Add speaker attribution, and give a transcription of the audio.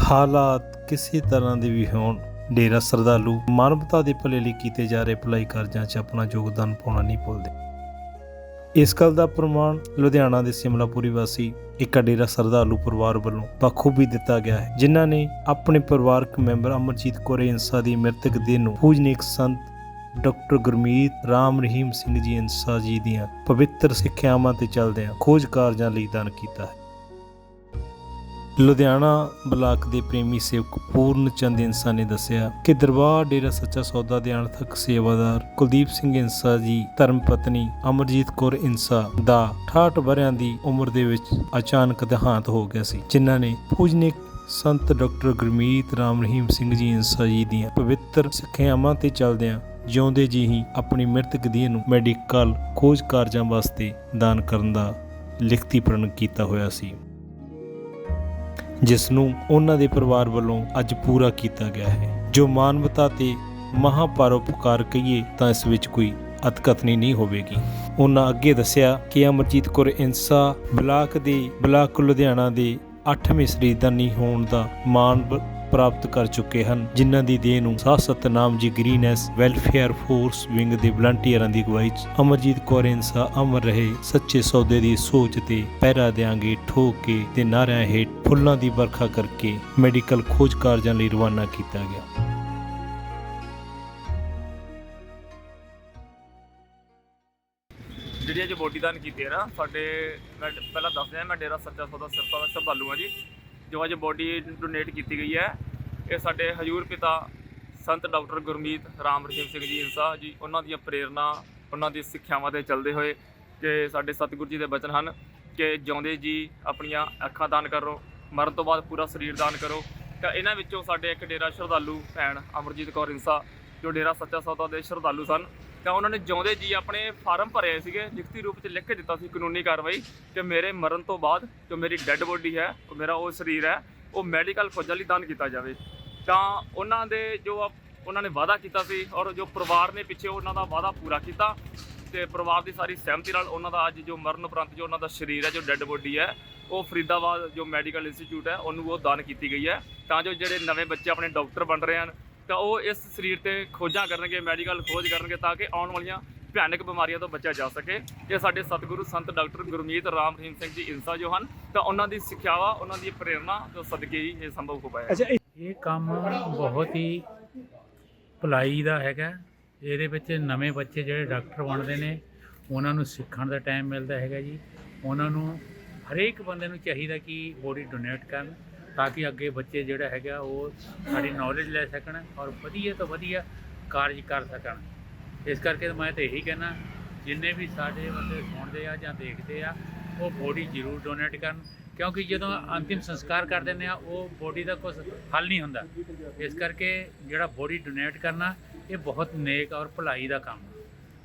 Speaker 1: ਹਾਲਾਤ ਕਿਸੇ ਤਰ੍ਹਾਂ ਦੇ ਵੀ ਹੋਣ। ਡੇਰਾ ਸਰਦਾਲੂ ਮਾਨਵਤਾ ਦੇ ਭਲੇ ਲਈ ਕੀਤੇ ਜਾ ਰਹੇ ਭਲਾਈ ਕਾਰਜਾਂ 'ਚ ਆਪਣਾ ਯੋਗਦਾਨ ਪਾਉਣਾ ਨਹੀਂ ਭੁੱਲਦੇ। ਇਸ ਗੱਲ ਦਾ ਪ੍ਰਮਾਣ ਲੁਧਿਆਣਾ ਦੇ ਸਿਮਲਾਪੁਰੀ ਵਾਸੀ ਇੱਕ ਡੇਰਾ ਸਰਦਾਲੂ ਪਰਿਵਾਰ ਵੱਲੋਂ ਬਖੂਬੀ ਦਿੱਤਾ ਗਿਆ ਹੈ, ਜਿਨ੍ਹਾਂ ਨੇ ਆਪਣੇ ਪਰਿਵਾਰਕ ਮੈਂਬਰ ਅਮਰਜੀਤ ਕੌਰ ਇੰਸਾ ਦੀ ਮ੍ਰਿਤਕ ਦੇਹ ਨੂੰ ਪੂਜਨੀਕ ਸੰਤ ਡਾਕਟਰ ਗੁਰਮੀਤ ਰਾਮ ਰਹੀਮ ਸਿੰਘ ਜੀ ਇੰਸਾ ਜੀ ਦੀਆਂ ਪਵਿੱਤਰ ਸਿੱਖਿਆਵਾਂ ਤੇ ਚੱਲਦਿਆਂ ਖੋਜ ਕਾਰਜਾਂ ਲਈ ਦਾਨ ਕੀਤਾ ਹੈ। ਲੁਧਿਆਣਾ ਬਲਾਕ ਦੇ ਪ੍ਰੇਮੀ ਸੇਵਕ ਪੂਰਨ ਚੰਦ ਇੰਸਾ ਨੇ ਦੱਸਿਆ ਕਿ ਦਰਬਾਰ ਡੇਰਾ ਸੱਚਾ ਸੌਦਾ ਦੇ ਅਣਥਕ ਸੇਵਾਦਾਰ ਕੁਲਦੀਪ ਸਿੰਘ ਇੰਸਾ ਜੀ, ਧਰਮ ਪਤਨੀ ਅਮਰਜੀਤ ਕੌਰ ਇੰਸਾ ਦਾ 68 ਵਰਿਆਂ ਦੀ ਉਮਰ ਦੇ ਵਿੱਚ ਅਚਾਨਕ ਦੇਹਾਂਤ ਹੋ ਗਿਆ ਸੀ, ਜਿਨ੍ਹਾਂ ਨੇ ਪੂਜਨੀਕ ਸੰਤ ਡਾਕਟਰ ਗੁਰਮੀਤ ਰਾਮ ਰਹੀਮ ਸਿੰਘ ਜੀ ਇੰਸਾ ਜੀ ਦੀਆਂ ਪਵਿੱਤਰ ਸਿੱਖਿਆਵਾਂ ਤੇ ਚੱਲਦਿਆਂ ਜਿਉਂਦੇ ਜੀ ਹੀ ਆਪਣੀ ਮ੍ਰਿਤਕ ਦੇਹ ਨੂੰ ਮੈਡੀਕਲ ਖੋਜ ਕਾਰਜਾਂ ਵਾਸਤੇ ਦਾਨ ਕਰਨ ਦਾ ਲਿਖਤੀ ਪ੍ਰਣ ਕੀਤਾ ਹੋਇਆ ਸੀ। ਜਿਸ ਨੂੰ ਉਹਨਾਂ ਦੇ ਪਰਿਵਾਰ ਵੱਲੋਂ ਅੱਜ ਪੂਰਾ ਕੀਤਾ ਗਿਆ ਹੈ। ਜੋ ਮਾਨਵਤਾ ਤੇ ਮਹਾਪਰਉਪਕਾਰ ਕਹੀਏ ਤਾਂ ਇਸ ਵਿੱਚ ਕੋਈ ਅਤਕਥਨੀ ਨਹੀਂ ਹੋਵੇਗੀ। ਉਹਨਾਂ ਅੱਗੇ ਦੱਸਿਆ ਕਿ ਅਮਰਜੀਤ ਕੌਰ ਇੰਸਾ ਬਲਾਕ ਦੇ ਬਲਾਕ ਲੁਧਿਆਣਾ ਦੇ 8ਵੇਂ ਸਰੀਦਾਨੀ ਹੋਣ ਦਾ ਮਾਣ ਪ੍ਰਾਪਤ ਕਰ ਚੁੱਕੇ ਹਨ, ਜਿਨ੍ਹਾਂ ਦੀ ਦੇਹ ਨੂੰ ਸਾਹ ਸਤਨਾਮ ਜੀ ਗ੍ਰੀਨੈਸ ਵੈਲਫੇਅਰ ਫੋਰਸ ਵਿੰਗ ਦੇ ਵਲੰਟੀਅਰਾਂ ਦੀ ਅਗਵਾਈ 'ਚ ਅਮਰਜੀਤ ਕੌਰ ਇੰਸਾ ਅਮਰ ਰਹੇ, ਸੱਚੇ ਸੌਦੇ ਦੀ ਸੋਚ ਤੇ ਪਹਿਰਾ ਦਿਆਂਗੇ ਠੋਕ ਕੇ ਤੇ ਨਾਰਿਆਂ ਹੇਠ ਫੁੱਲਾਂ ਦੀ ਵਰਖਾ ਕਰਕੇ ਮੈਡੀਕਲ ਖੋਜ ਕਾਰਜਾਂ ਲਈ ਰਵਾਨਾ ਕੀਤਾ ਗਿਆ।
Speaker 2: ਜਿਹੜੀ ਅੱਜ ਬੋਡੀ ਦਾਨ ਕੀਤੀ ਹੈ ਨਾ, ਸਾਡੇ ਮੈਂ ਪਹਿਲਾਂ ਦੱਸ ਦਿਆਂ ਮੈਂ ਡੇਰਾ ਸੱਚਾ ਸੌਦਾ ਸਿਰਫਾ ਦਾ ਸ਼ਰਧਾਲੂ ਹਾਂ ਜੀ। ਜੋ ਅੱਜ ਬੋਡੀ ਡੋਨੇਟ ਕੀਤੀ ਗਈ ਹੈ, ਇਹ ਸਾਡੇ ਹਜੂਰ ਪਿਤਾ ਸੰਤ ਡਾਕਟਰ ਗੁਰਮੀਤ ਰਾਮ ਰਹੀਮ ਸਿੰਘ ਜੀ ਇੰਸਾ ਜੀ, ਉਹਨਾਂ ਦੀਆਂ ਪ੍ਰੇਰਨਾ ਉਹਨਾਂ ਦੀ ਸਿੱਖਿਆਵਾਂ ਤੇ ਚੱਲਦੇ ਹੋਏ ਕਿ ਸਾਡੇ ਸਤਿਗੁਰੂ ਜੀ ਦੇ ਬਚਨ ਹਨ ਕਿ ਜਿਉਂਦੇ ਜੀ ਆਪਣੀਆਂ ਅੱਖਾਂ ਦਾਨ ਕਰੋ, ਮਰਨ ਤੋਂ ਬਾਅਦ ਪੂਰਾ ਸਰੀਰ ਦਾਨ ਕਰੋ। ਤਾਂ ਇਹਨਾਂ ਵਿੱਚੋਂ ਸਾਡੇ ਇੱਕ ਡੇਰਾ ਸ਼ਰਧਾਲੂ ਭੈਣ ਅਮਰਜੀਤ ਕੌਰ ਇੰਸਾ ਜੋ ਡੇਰਾ ਸੱਚਾ ਸੌਦਾ ਦੇ ਸ਼ਰਧਾਲੂ ਸਨ। ਤਾਂ ਉਹਨਾਂ ਨੇ ਜਿਉਂਦੇ ਜੀ ਆਪਣੇ ਫਾਰਮ ਭਰੇ ਸੀਗੇ, ਲਿਖਤੀ ਰੂਪ 'ਚ ਲਿਖ ਕੇ ਦਿੱਤਾ ਸੀ ਕਾਨੂੰਨੀ ਕਾਰਵਾਈ ਕਿ ਮੇਰੇ ਮਰਨ ਤੋਂ ਬਾਅਦ ਜੋ ਮੇਰੀ ਡੈੱਡ ਬੋਡੀ ਹੈ, ਉਹ ਮੇਰਾ ਉਹ ਸਰੀਰ ਹੈ, ਉਹ ਮੈਡੀਕਲ ਫੌਜਾਂ ਲਈ ਦਾਨ ਕੀਤਾ ਜਾਵੇ। ਤਾਂ ਉਹਨਾਂ ਦੇ ਜੋ ਉਹਨਾਂ ਨੇ ਵਾਅਦਾ ਕੀਤਾ ਸੀ ਔਰ ਜੋ ਪਰਿਵਾਰ ਨੇ ਪਿੱਛੇ ਉਹਨਾਂ ਦਾ ਵਾਅਦਾ ਪੂਰਾ ਕੀਤਾ ਤੇ ਪਰਿਵਾਰ ਦੀ ਸਾਰੀ ਸਹਿਮਤੀ ਨਾਲ ਉਹਨਾਂ ਦਾ ਅੱਜ ਜੋ ਮਰਨ ਉਪਰੰਤ ਜੋ ਉਹਨਾਂ ਦਾ ਸਰੀਰ ਹੈ, ਜੋ ਡੈੱਡ ਬੋਡੀ ਹੈ, ਉਹ ਫਰੀਦਾਬਾਦ ਜੋ ਮੈਡੀਕਲ ਇੰਸਟੀਚਿਊਟ ਹੈ, ਉਹਨੂੰ ਉਹ ਦਾਨ ਕੀਤੀ ਗਈ ਹੈ। ਤਾਂ ਜੋ ਜਿਹੜੇ ਨਵੇਂ ਬੱਚੇ ਆਪਣੇ ਡਾਕਟਰ ਬਣ ਰਹੇ ਹਨ ਤਾਂ ਉਹ ਇਸ ਸਰੀਰ ਤੇ ਖੋਜਾਂ ਕਰਨਗੇ ਮੈਡੀਕਲ ਖੋਜ ਕਰਨਗੇ ਤਾਂ ਕਿ ਆਉਣ ਵਾਲੀਆਂ ਭਿਆਨਕ ਬਿਮਾਰੀਆਂ ਤੋਂ ਬਚਿਆ ਜਾ ਸਕੇ। ਇਹ ਸਾਡੇ ਸਤਿਗੁਰੂ ਸੰਤ ਡਾਕਟਰ ਗੁਰਮੀਤ ਰਾਮ ਰਹੀਮ ਸਿੰਘ ਜੀ ਇੰਸਾ ਜੋ ਹਨ ਤਾਂ ਉਹਨਾਂ ਦੀ ਸਿੱਖਿਆਵਾ ਉਹਨਾਂ ਦੀ ਪ੍ਰੇਰਣਾ ਜੋ ਸਦਕੇ ਹੀ ਇਹ ਸੰਭਵ ਹੋ ਪਾਇਆ।
Speaker 3: ਅੱਛਾ ਇਹ ਕੰਮ ਬਹੁਤ ਹੀ ਭਲਾਈ ਦਾ ਹੈਗਾ। ਇਹਦੇ ਵਿੱਚ ਨਵੇਂ ਬੱਚੇ ਜਿਹੜੇ ਡਾਕਟਰ ਬਣਦੇ ਨੇ ਉਹਨਾਂ ਨੂੰ ਸਿੱਖਣ ਦਾ ਟਾਈਮ ਮਿਲਦਾ ਹੈਗਾ ਜੀ। ਉਹਨਾਂ ਨੂੰ ਹਰੇਕ ਬੰਦੇ ਨੂੰ ਚਾਹੀਦਾ ਕਿ ਬੋਡੀ ਡੋਨੇਟ ਕਰਨ। ਤਾਂ ਕਿ ਅੱਗੇ ਬੱਚੇ ਜਿਹੜਾ ਹੈਗਾ ਉਹ ਸਾਡੀ ਨੌਲੇਜ ਲੈ ਸਕਣ ਔਰ ਵਧੀਆ ਤੋਂ ਵਧੀਆ ਕਾਰਜ ਕਰ ਸਕਣ। ਇਸ ਕਰਕੇ ਮੈਂ ਤਾਂ ਇਹੀ ਕਹਿਣਾ ਜਿੰਨੇ ਵੀ ਸਾਡੇ ਬੰਦੇ ਸੁਣਦੇ ਆ ਜਾਂ ਦੇਖਦੇ ਆ, ਉਹ ਬੋਡੀ ਜ਼ਰੂਰ ਡੋਨੇਟ ਕਰਨ, ਕਿਉਂਕਿ ਜਦੋਂ ਅੰਤਿਮ ਸੰਸਕਾਰ ਕਰ ਦਿੰਦੇ ਆ, ਉਹ ਬੋਡੀ ਦਾ ਕੁਝ ਹੱਲ ਨਹੀਂ ਹੁੰਦਾ। ਇਸ ਕਰਕੇ ਜਿਹੜਾ ਬੋਡੀ ਡੋਨੇਟ ਕਰਨਾ, ਇਹ ਬਹੁਤ ਨੇਕ ਔਰ ਭਲਾਈ ਦਾ ਕੰਮ